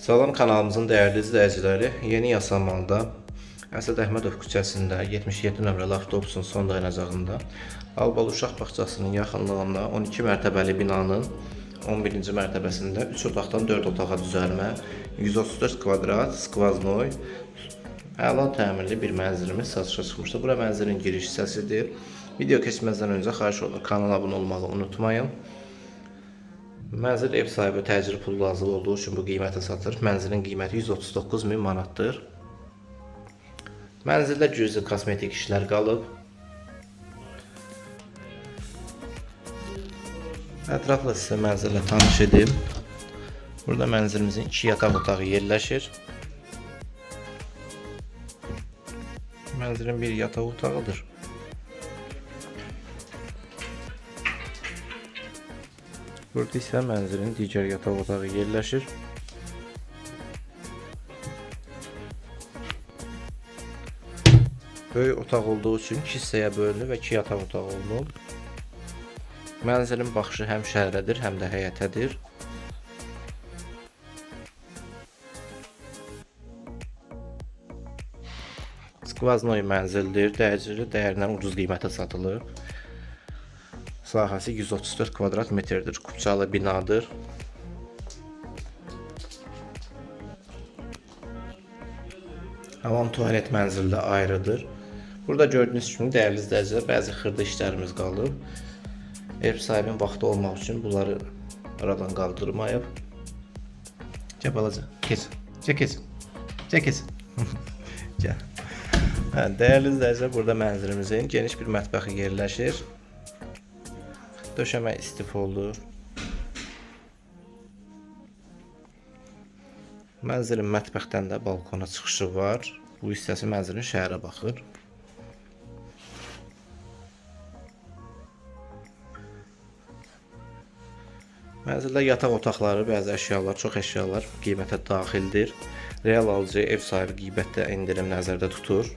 Salam kanalımızın değerli izləyiciləri, Yeni Yasamalda Əsəd Əhmədov küçəsində 77 nömrəli avtobusun son dayanacağında Albal Uşaq bağçasının yaxınlığında 12 mərtəbəli binanın 11-ci mərtəbəsində 3 otaqdan 4 otağa düzəlmə, 134 kvadrat, skvaznoy, əla təmirli bir mənzilimiz satışa çıxmışdır. Bura mənzilin giriş hissəsidir. Video keçməzdən öncə xahiş olunur kanala abunə olmağı unutmayın. Mənzil ev sahibi təcili pul lazım olduğu üçün bu qiymətə satır. Mənzilin qiyməti 139 min manatdır. Mənzildə cüzi kosmetik işlər qalıb. Ətrafla sizə mənzillə tanış edim. Burada mənzilimizin 2 yataq otağı yerləşir. Mənzilin bir yataq otağıdır. Burada isə mənzilin digər yataq otağı yerləşir. Böyük otaq olduğu üçün iki hissəyə bölünür və iki yataq otağı olunub. Mənzilin baxışı həm şəhərədir, həm də həyətədir. Skvaznoy mənzildir, dəyərli dəyərindən ucuz qiymətə satılır. Sahəsi 134 kvadrat metrdir. Kupçalı binadır. Havan tualet mənzildə ayrıdır. Burada gördüyünüz kimi dəyərli izləyicilər bəzi xırda işlərimiz qalıb. Ev sahibinin vaxtı olmaq üçün bunları aradan qaldırmayıb. Gəl balaca, keç. Gəl keç. Gəl keç. Gəl. Hə, dəyərli burada mənzilimizin geniş bir mətbəxi yerləşir. Döşəmə istif oldu. Mənzilin mətbəxdən də balkona çıxışı var. Bu hissəsi mənzilin şəhərə baxır. Mənzildə yataq otaqları, bəzi əşyalar, çox əşyalar qiymətə daxildir. Real alıcı ev sahibi qiymətdə endirim nəzərdə tutur.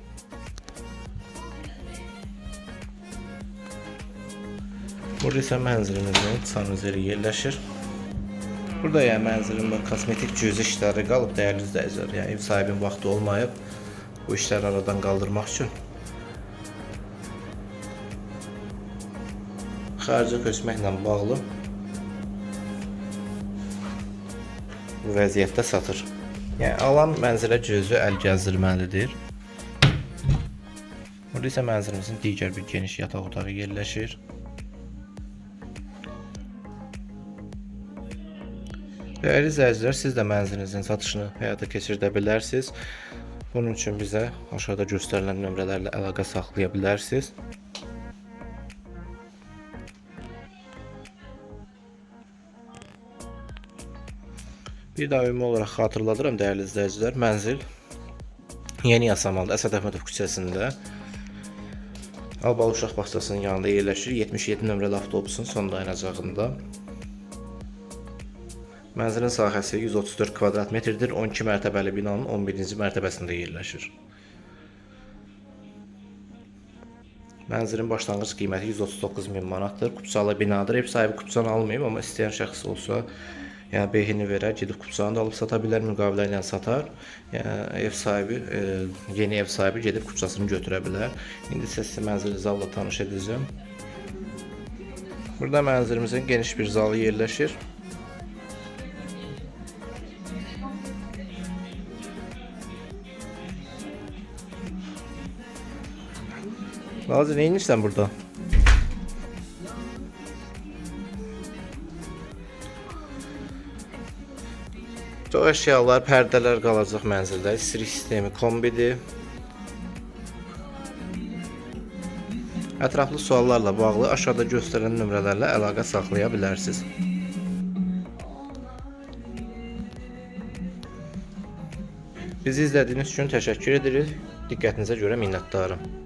Burada isə mənzilimizin sanuzeli yerləşir. Burada yəni mənzilin və kosmetik cüzi işləri qalıb dəyərli izləyicilər. Yəni ev sahibinin vaxtı olmayıb bu işləri aradan qaldırmaq üçün. Xaricə köçməklə bağlı bu vəziyyətdə satır. Yəni alan mənzilə cüzi əl gəzdirməlidir. Burada isə mənzilimizin digər bir geniş yataq otağı yerləşir. Dəyərli izləyicilər, siz də mənzilinizin satışını həyata keçirdə bilərsiniz. Bunun üçün bizə aşağıda göstərilən nömrələrlə əlaqə saxlaya bilərsiniz. Bir daha ümumi olaraq xatırladıram dəyərli izləyicilər, mənzil Yeni Yasamalda Əsəd Əhmədov küçəsində Albal Uşaq bağçasının yanında yerləşir. 77 nömrəli avtobusun son dayanacağında. Mənzilin sahəsi 134 kvadrat metrdir. 12 mərtəbəli binanın 11-ci mərtəbəsində yerləşir. Mənzilin başlanğıc qiyməti 139 min manatdır. Kupçalı binadır. Ev sahibi kupçanı almayıb, amma istəyən şəxs olsa, yəni behini verər, gedib kupçanı da alıb sata bilər, müqavilə ilə satar. Yəni ev sahibi, e, yeni ev sahibi gedib kupçasını götürə bilər. İndi sizə mənzili zalla tanış edəcəm. Burada mənzilimizin geniş bir zalı yerləşir. Nazlı ne inirsən burada? Çox əşyalar, pərdələr qalacaq mənzildə. İstirik sistemi kombidir. Ətraflı suallarla bağlı aşağıda göstərilən nömrələrlə əlaqə saxlaya bilərsiniz. Bizi izlədiyiniz üçün təşəkkür edirik. Diqqətinizə görə minnətdarım.